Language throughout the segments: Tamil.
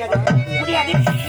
முடியாது. முடியாது.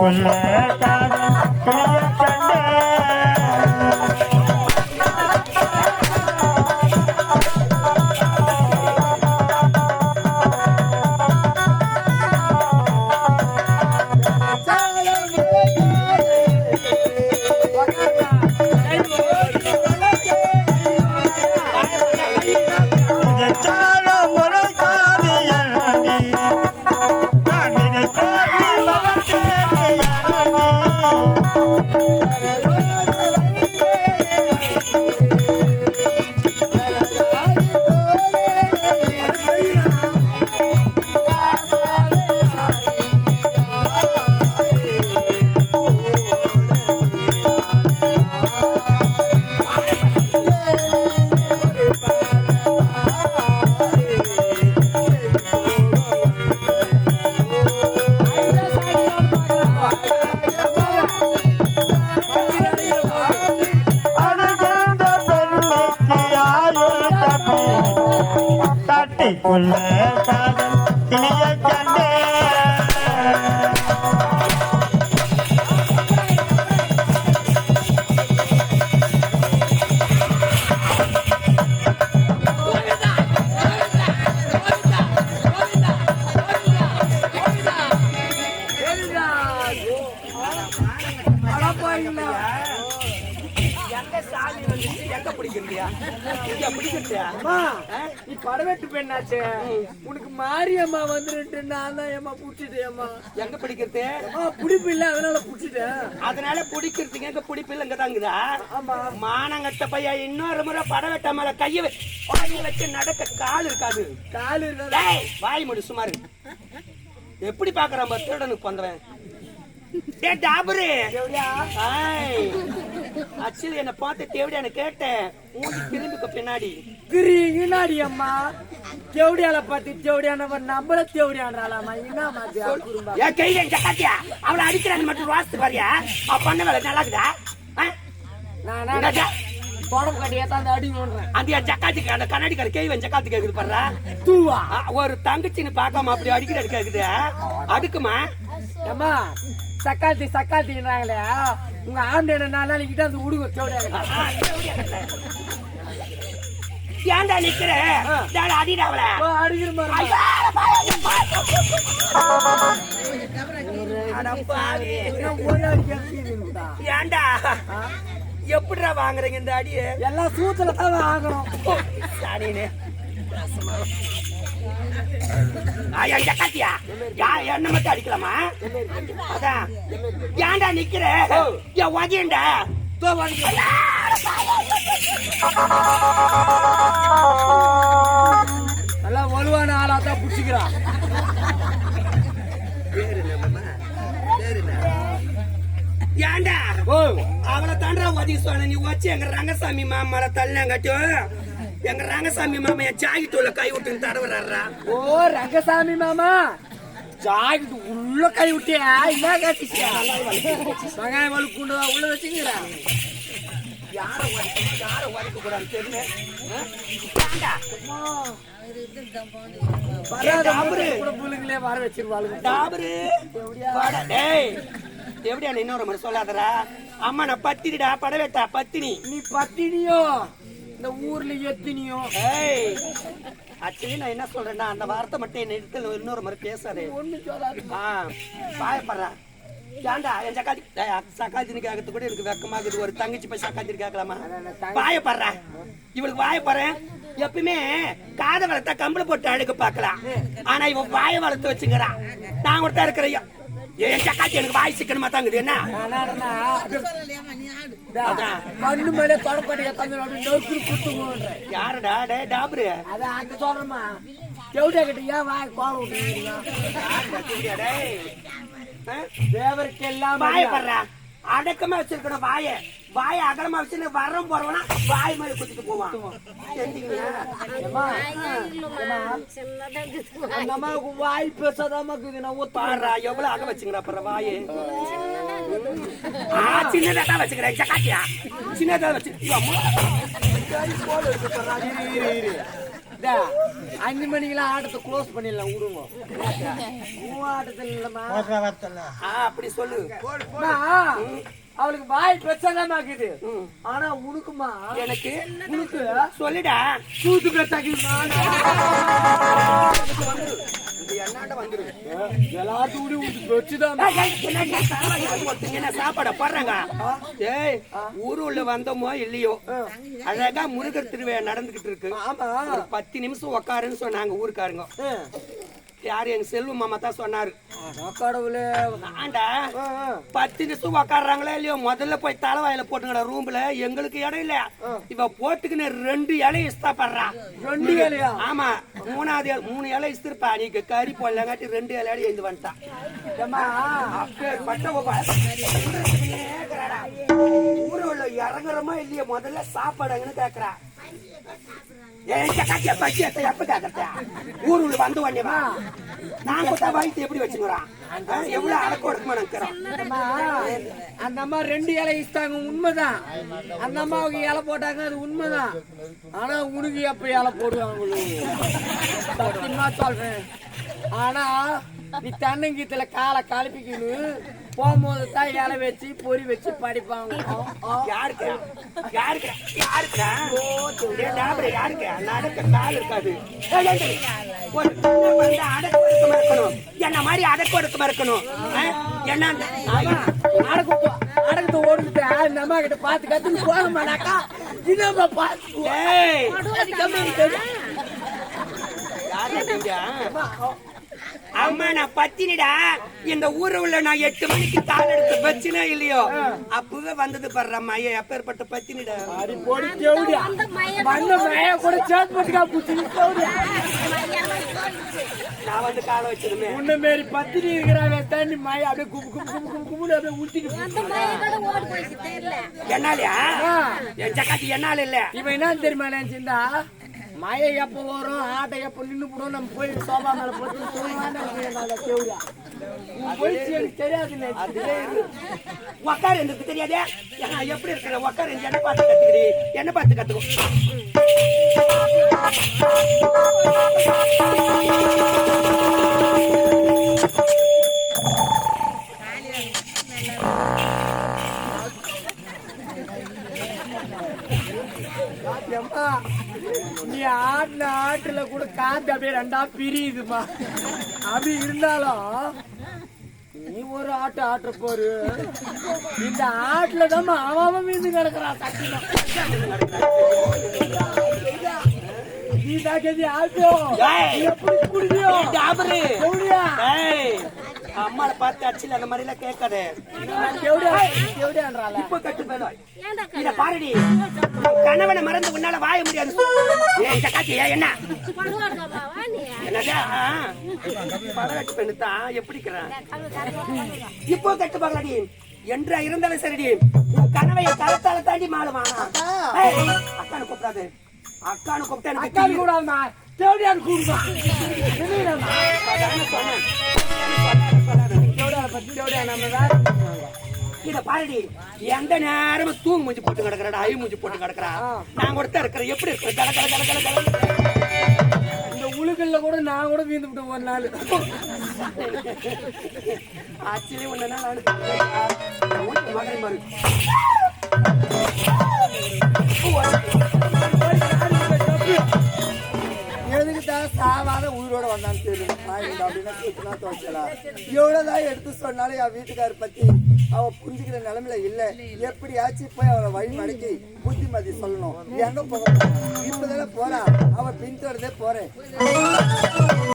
como é online. படவெட்டு பெண்ணாச்சே. உனக்கு மாரியம்மா வந்துட்டு நான் தான் ஏமா புடிச்சிட்டேம்மா எங்க பிடிக்கிறது? புடிப்பு இல்ல அதனால புடிச்சிட்டேன். அதனால பிடிக்கிறதுக்கு எங்க பிடிப்பு இங்க தாங்குதா ஆமா. மானங்கட்ட பையன் இன்னொரு முறை படம் வெட்ட மேல கைய வச்சு நடக்க கால் இருக்காது. காலு டேய், வாய் முடி சுமாரு எப்படி பாக்குறான் பாரு திருடனுக்கு பண்றேன் டே டாபரு ஆக்சுவலி என்ன பார்த்து தேவடியான கேட்டேன். மூஞ்சி திரும்பிக்க பின்னாடி. கிரி இனாடி அம்மா? தேவடியால பார்த்து தேவடியானவன் நம்மள தேவடியான்றாலாமா என்ன மாதிரி குறும்பா ஏன் கையில ஜக்காத்தியா அவளை அடிக்கிறான்னு மட்டும் வாசித்து பாரியா. அவ பண்ண வேலை நல்லா இருக்குதா? நான்? என்னடா? தொடம் கட்டி ஏத்தாந்து அடிங்கன்றேன் அந்த என் ஜக்காத்துக்கு அந்த கண்ணாடிக்கார கேய்வன் ஜக்காத்து கேக்குது பாரு தூவா? ஒரு தங்கச்சின்னு பார்க்காம அப்படி அடிக்கிறது கேக்குது அடுக்குமா ஏம்மா சக்காத்தி சக்காத்தின்றாங்களே. உங்க ஆண்டு நாலு நாளைக்கு அந்த உடுங்க தேவடியாக ஏன்டா நிக்கிற? டேய், அடிடா அவளை. அடிக்கிற மாதிரி. ஏன்டா? எப்படிடா வாங்குறீங்க இந்த அடியை? எல்லாம் சூத்துல தான் காத்தியா யா என்ன மட்டும் அடிக்கலாமா? அதான். ஏன்டா நிக்கிற? என் வதியண்டா நல்லா வலுவான ஆளா தான் புடிச்சுக்கிறான் ஏன்டா ஓ. அவளை தாண்டா உதவி சொன்ன. நீ வச்சு எங்க ரங்கசாமி மாமால தள்ளினாங்கட்டும். எங்க ரங்கசாமி மாமா என் ஜாகிட்டோல கை விட்டுன்னு தடவுறாரா ஓ ரங்கசாமி மாமா. ஜாக்கெட் உள்ள கை விட்டியா? என்ன கட்டிச்சியா வெங்காயம் வலுக்குண்டு உள்ள வச்சுக்கிறா யார யார உதைக்க கூடாதுன்னு தெரியல. ஆ? ஏன்டா? வராத டாபரு. கூட புள்ளைங்களே வர வச்சிருவாளுங்க. டாபரு. டேய். எப்படியா இன்னொரு முறை சொல்லாதடா. அம்மா நான் பத்தினிடா. படவேட்டா பத்தினி. நீ பத்தினியோ? இந்த ஊர்ல எத்தினியோ? ஏய். ஆக்சுவலி நான் என்ன சொல்றேன்னா அந்த வார்த்தை மட்டும் என்ன இன்னொரு முறை பேசாதே. ஒண்ணு சொல்லாது. ஆ பாயப்படுறா. ஏன்டா என் சக்காத்தி சக்காத்தின்னு கேட்கறது கூட எனக்கு வெக்கமாகுது. ஒரு தங்கச்சி போய் சக்காத்தின்னு கேட்கலாமா? பாயப்படுறா இவளுக்கு வாயப்படுறேன் எப்பயுமே காதை வளர்த்தா கம்பளை போட்டு அழுக பார்க்கலாம். ஆனா இவன் வாய வளர்த்து வச்சுக்கிறான் நான் ஒருத்தா இருக்கிறையா என் சக்காத்தி எனக்கு வாய் சிக்கனமா தாங்குது. என்ன. மண்ணு மேல தொடப்படி யாருடா? டே டாபரு. அதான் கிட்ட ஏன் வாய் கோலம் விட்டுருக்கீங்க யாருடா, டேய் ஆ? தேவருக்கு எல்லாம் வாயப்படுறா அடக்கமா வச்சிருக்கணும் வாய. வாய அகலமா வச்சு வரம் போறவனா வாய் மேல குத்திட்டு போவான். அம்மாவுக்கு வாய் பேசாதாம நான் பாருடா எவ்வளவு அக வச்சுங்கடா அப்புறம் வாயே. ஆ சின்னதா வச்சுக்கிறேன். சக்காத்தியா சின்னதா வச்சு ஐயோ, அம்மா. டா, அஞ்சு மணிக்கெல்லாம் ஆட்டத்தை க்ளோஸ் பண்ணிடலாம் விடுங்க ஆட்டத்தில் இல்லம்மா. அப்படி சொல்லு. அவளுக்கு வாய் பிரச்சனை இருக்குது ஆனா உனக்குமா எனக்கு? உனக்கு சொல்லுடா. சூத்து பிரச்சாக்குமா சாப்பாடு ஒருத்தங்க என்ன சாப்பாட போடுறாங்க? ஏய் ஊரு உள்ள வந்தோமோ இல்லையோ? அழகா முருகர் திருவிழா நடந்துகிட்டு இருக்கு. பத்து நிமிஷம் உக்காருன்னு சொன்னாங்க ஊருக்காரங்க. யாரு எங்க செல்வ மாமா தான் சொன்னாரு. கடவுளே ஆண்டா. பத்து நிமிஷம் உக்காடுறாங்களா இல்லையோ? முதல்ல போய் தலைவாயில போட்டுங்கடா ரூம்ல எங்களுக்கு இடம் இல்ல. இவ போட்டுக்கின்னு ரெண்டு இலை இஷ்டப்படுறா. ரெண்டு இலையா? ஆமா. மூணாவது இலை- மூணு இலை இஸ்திருப்பா. நீங்க கறி போடலங்காட்டி ரெண்டு இலையோட எழுந்து வந்துட்டான் ஏம்மா, அப்பேற்பட்ட ஒப்ப- உள்ள இறங்குறோமா இல்லையா முதல்ல சாப்பாடுங்கன்னு கேக்குறா. ஏன் சக்காத்தியா பசியத்தை எப்ப கேக்குறதா ஊரு வந்து உடனே நான் கொடுத்தா வயிற்று எப்படி வச்சுக்கிறான் எவ்வளவு அடக்க ஒடுக்கமா நினைக்கிறோம் அந்த அம்மா ரெண்டு இலை இஷ்டாங்க உண்மைதான். அந்த அம்மாவுக்கு இலை போட்டாங்க அது உண்மைதான். ஆனா உனக்கு எப்ப இலை போடுவாங்க சத்தியமா சொல்றேன் ஆனா நீ தென்னங்கீத்துல காலை கலப்பிக்கணும். போகும்போது தான் இலை வச்சு பொறி வச்சு படிப்பாங்க. யாருக்கு? யாருக்கு? யாருக்கு? யாருக்கு? நடக்க கால் இருக்காது. இருக்கணும் என்ன மாதிரி அடக்க ஒடுக்கமா இருக்கணும்? என்ன ஆமா, அடக்கு அடக்கத்தை ஓடுக்கிட்டு இந்த அம்மா கிட்ட பார்த்து கத்துன்னு போக மாட்டாக்கா. இன்னமா பார்த்து. யாரு? அம்மா நான் பத்தினிடா. இந்த ஊர்ல உள்ள நான் எட்டு மணிக்கு தாள் எடுத்து வச்சுனே இல்லையோ? அப்பவே வந்தது படுற மைய அப்பேற்பட்ட பத்தினிடா. மண்ண மேய கூட சேர்த்து போட்டுக்கா புத்தி. தேவடியா நான் வந்து காலை வச்சிருந்தேன். உன்ன மாரி பத்தினி இருக்கிறாங்க தண்ணி மய அப்படியே குபு குபு குபு குபு குபுன்னு அப்படியே ஊத்திட்டு என்னாலயா. என் சக்காத்தி என்னால இல்ல. இவன் என்ன தெரியுமா நினைச்சிருந்தா? மழை எப்போ வரும் ஆட்டை எப்போ நின்று போடும் நம்ம போய் சோபா மேல போட்டு தூங்கலான்னு கேவுடா போயிடுச்சு எனக்கு தெரியாது. அதுவே எனக்கு தெரியாதே. எப்படி இருக்கிற உக்காரு என்ன பார்த்து கத்துக்கிறீ என்ன பார்த்து கத்துக்கோ ஆடின ஆட்டுல கூட காத்து அப்படியே ரெண்டா பிரியுதுமா. அப்படி இருந்தாலும் நீ ஒரு ஆட்டு ஆட்ட போரு. இந்த ஆட்டுல தான் அவன் மீந்து கிடக்குறான் நீ தாக்கதி ஆட்டோ. ஏய். நீ எப்படி குடியோ எப்படியா ஏய் அம்மாளை பார்த்து அடிச்சுல அந்த மாதிரி எல்லாம் கேட்காதே இப்ப கட்டு போயிடும். இத பாருடி. கணவனை மறந்து உன்னால வாய முடியாது. இந்த காட்சி என்ன? பரவாட்டு பெண்ணு தான் எப்படி இப்போ கட்டு பாக்கலாடி என்றா இருந்தாலும் சரிடி. உன் கனவைய கரத்தால தாண்டி மாறுவான் அக்கானு கூப்பிடாது. அக்கானு கூப்பிட்டா எனக்கு கூடாதுமா தேவடியான் கூடுமா அதானே சொன்னேன். சொன்னேன், நம்ம வேற இத பாருடி எந்த நேரமும் தூங்கு மூஞ்சி போட்டு கிடக்குறா ஐ மூஞ்சி போட்டு கிடக்குறா. நான் கூட தான் இருக்கிறேன். எப்படி இருக்கிற? கல கல கல கல கல இந்த உழுக்கல்ல கூட நான் கூட வீந்து விட்டு ஒரு நாள். மகனை மாறு சாவாத வந்தான்னு தெரியும் வாங்கிட்டு அப்படின்னா சுத்தினா துவைச்சலாம் எவ்வளவுதான் எடுத்து சொன்னாலும் என் வீட்டுக்காரர் பத்தி அவ புரிஞ்சுக்கிற நிலைமையில இல்ல. எப்படியாச்சும் போய் அவளை வழி மடக்கி புத்திமதி சொல்லணும். எங்க போக இப்பதானே போறா. அவ பின்தொடர்ந்தே போறேன்.